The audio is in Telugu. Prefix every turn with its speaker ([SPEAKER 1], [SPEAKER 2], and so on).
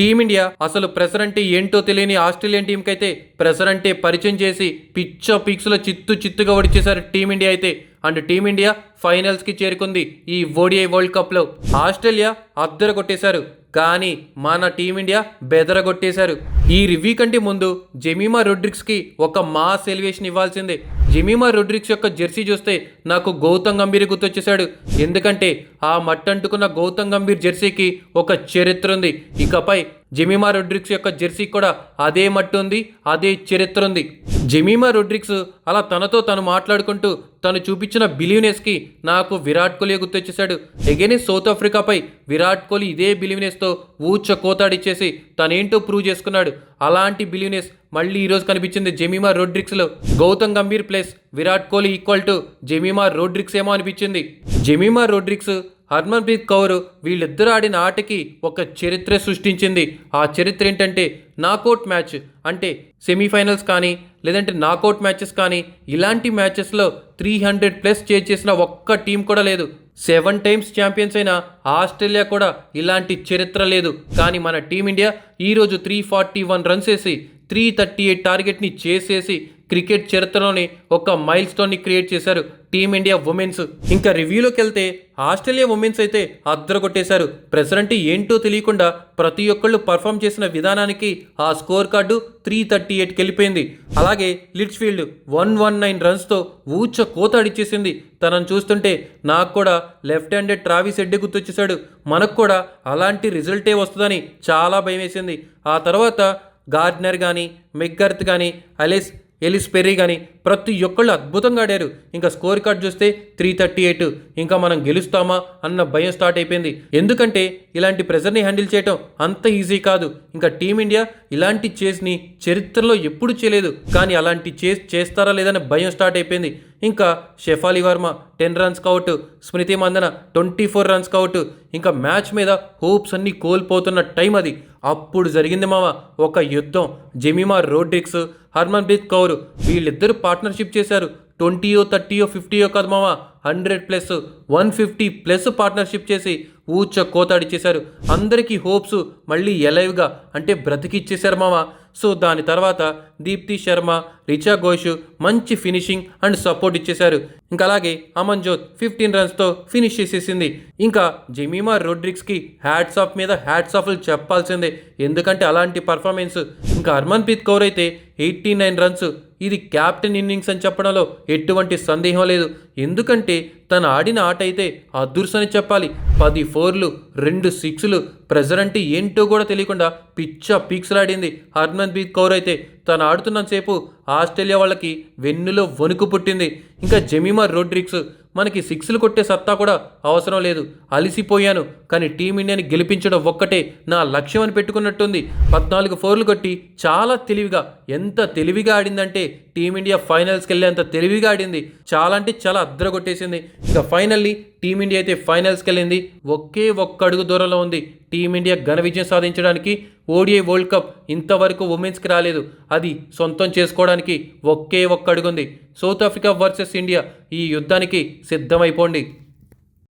[SPEAKER 1] టీమిండియా అసలు ప్రెషర్ అంటే ఏంటో తెలియని ఆస్ట్రేలియన్ టీంకి అయితే ప్రెషర్ అంటే పరిచయం చేసి పిచ్చ పిక్స్లో చిత్తు చిత్తుగా ఓడిచేశారు టీమిండియా అయితే. అండ్ టీమిండియా ఫైనల్స్కి చేరుకుంది ఈ ఓడిఐ వరల్డ్ కప్లో. ఆస్ట్రేలియా అద్దరు కొట్టేశారు కానీ మన టీమిండియా బెదరగొట్టేశారు. ఈ రివ్యూ కంటే ముందు జెమీమా రొడ్రిక్స్కి ఒక మాస్ ఎలివేషన్ ఇవ్వాల్సిందే. జెమీమా రొడ్రిక్స్ యొక్క జెర్సీ చూస్తే నాకు గౌతమ్ గంభీర్ గుర్తొచ్చేశాడు. ఎందుకంటే ఆ మట్టంటుకున్న గౌతమ్ గంభీర్ జెర్సీకి ఒక చరిత్ర ఉంది. ఇకపై జెమీమా రొడ్రిక్స్ యొక్క జెర్సీ కూడా అదే మట్టు ఉంది అదే చరిత్ర ఉంది. జెమీమా రొడ్రిక్స్ అలా తనతో తను మాట్లాడుకుంటూ తను చూపించిన బిలీవ్నెస్కి నాకు విరాట్ కోహ్లీ గుర్తొచ్చేశాడు ఎగైన్ సౌత్ ఆఫ్రికాపై విరాట్ కోహ్లీ ఇదే బిలీవ్నెస్తో ఊచ కోతాడిచ్చేసి తనేంటో ప్రూవ్ చేసుకున్నాడు. అలాంటి బిలీవ్నెస్ మళ్ళీ ఈరోజు కనిపించింది Jemimah రోడ్రిక్స్లో. Gautam Gambhir plus Virat Kohli equal to Jemimah Rodrigues ఏమో అనిపించింది. జెమీమా రోడ్రిక్స్ హర్మన్ప్రీత్ కౌర్ వీళ్ళిద్దరు ఆడిన ఆటకి ఒక చరిత్ర సృష్టించింది. ఆ చరిత్ర ఏంటంటే నాకౌట్ మ్యాచ్ అంటే సెమీఫైనల్స్ కానీ లేదంటే నాకౌట్ మ్యాచెస్ కానీ ఇలాంటి మ్యాచెస్లో త్రీ హండ్రెడ్ ప్లస్ చేసిన ఒక్క టీం కూడా లేదు. సెవెన్ టైమ్స్ ఛాంపియన్స్ అయిన ఆస్ట్రేలియా కూడా ఇలాంటి చరిత్ర లేదు. కానీ మన టీమిండియా ఈరోజు త్రీ ఫార్టీ వన్ రన్స్ వేసి త్రీ థర్టీ ఎయిట్ టార్గెట్ని చేసేసి క్రికెట్ చరిత్రలోని ఒక మైల్ స్టోన్ని క్రియేట్ చేశారు టీమిండియా ఉమెన్స్. ఇంకా రివ్యూలోకి వెళ్తే ఆస్ట్రేలియా ఉమెన్స్ అయితే అద్దరగొట్టేశారు. ప్రెసిడెంట్ ఏంటో తెలియకుండా ప్రతి ఒక్కళ్ళు పర్ఫామ్ చేసిన విధానానికి ఆ స్కోర్ కార్డు త్రీ థర్టీ ఎయిట్కి వెళ్ళిపోయింది అలాగే లిట్స్ఫీల్డ్ వన్ వన్ నైన్ రన్స్తో ఊచ కోత అడిచేసింది తనను చూస్తుంటే నాకు కూడా లెఫ్ట్ హ్యాండెడ్ ట్రావిస్ ఎడ్డి గుర్తొచ్చేశాడు. మనకు కూడా అలాంటి రిజల్టే వస్తుందని చాలా భయం వేసింది ఆ తర్వాత గార్డ్నర్ కానీ మెగ్గర్త్ కానీ అలెస్ ఎలిస్ పెర్రీ కానీ ప్రతి ఒక్కళ్ళు అద్భుతంగా ఆడారు. ఇంకా స్కోర్ కార్డ్ చూస్తే త్రీ థర్టీ ఎయిట్. ఇంకా మనం గెలుస్తామా అన్న భయం స్టార్ట్ అయిపోయింది. ఎందుకంటే ఇలాంటి ప్రెజర్ని హ్యాండిల్ చేయటం అంత ఈజీ కాదు. ఇంకా టీమిండియా ఇలాంటి చేస్ని చరిత్రలో ఎప్పుడు చేయలేదు. కానీ అలాంటి చేస్ చేస్తారా లేదనే భయం స్టార్ట్ అయిపోయింది. ఇంకా Shafali Verma ten runs caught Smriti Mandhana twenty four runs caught ఇంకా మ్యాచ్ మీద హోప్స్ అన్నీ కోల్పోతున్న టైం అది. అప్పుడు జరిగింది మామ. ఒక యుద్ధం. జెమిమా రోడ్రిక్స్ హర్మన్ప్రీత్ కౌర్ వీళ్ళిద్దరు పార్ట్నర్షిప్ చేశారు. ట్వంటీయో థర్టీయో ఫిఫ్టీయో కాదు మామ. Hundred plus one fifty plus partnership చేసి ఊచ కోతాడిచ్చేశారు అందరికీ హోప్స్ మళ్ళీ ఎలైవ్గా అంటే బ్రతికిచ్చేశారు మామ. సో దాని తర్వాత దీప్తి శర్మ రిచా ఘోష్ మంచి ఫినిషింగ్ అండ్ సపోర్ట్ ఇచ్చేశారు. ఇంకా అలాగే అమన్ జోత్ ఫిఫ్టీన్ రన్స్తో ఫినిష్ చేసేసింది. ఇంకా జెమీమా రోడ్రిక్స్కి హ్యాట్స్ ఆఫ్ మీద హ్యాట్స్ ఆఫ్లు చెప్పాల్సిందే. ఎందుకంటే అలాంటి పర్ఫార్మెన్స్ ఇంకా హర్మన్ప్రీత్ కౌర్ అయితే ఎయిటీ నైన్ రన్స్. ఇది క్యాప్టెన్ ఇన్నింగ్స్ అని చెప్పడంలో ఎటువంటి సందేహం లేదు. ఎందుకంటే అంటే తను ఆడిన ఆట అయితే అదృశ్యని చెప్పాలి. పది ఫోర్లు రెండు సిక్స్లు. ప్రెజర్ అంటే ఏంటో కూడా తెలియకుండా పిచ్చ పీక్స్లాడింది. హర్మన్ప్రీత్ కౌర్ అయితే తను ఆడుతున్నంతసేపు ఆస్ట్రేలియా వాళ్ళకి వెన్నులో వణుకు పుట్టింది. ఇంకా జెమిమా రోడ్రిక్స్ మనకి సిక్స్లు కొట్టే సత్తా కూడా అవసరం లేదు. అలిసిపోయాను కానీ టీమిండియాని గెలిపించడం ఒక్కటే నా లక్ష్యం అని పెట్టుకున్నట్టుంది. పద్నాలుగు ఫోర్లు కొట్టి చాలా తెలివిగా ఎంత తెలివిగా ఆడిందంటే టీమిండియా ఫైనల్స్కి వెళ్ళేంత తెలివిగా ఆడింది. చాలా అంటే చాలా అద్దర కొట్టేసింది ఇక ఫైనల్లీ టీమిండియా అయితే ఫైనల్స్కి వెళ్ళింది. ఒకే ఒక్క అడుగు దూరంలో ఉంది. టీమిండియా ఘన విజయం సాధించడానికి ఓడిఐ వరల్డ్ కప్ ఇంతవరకు ఉమెన్స్కి రాలేదు. అది సొంతం చేసుకోవడానికి ఒకే ఒక్క అడుగుంది. సౌత్ ఆఫ్రికా వర్సెస్ ఇండియా ఈ యుద్ధానికి సిద్ధమైపోండి.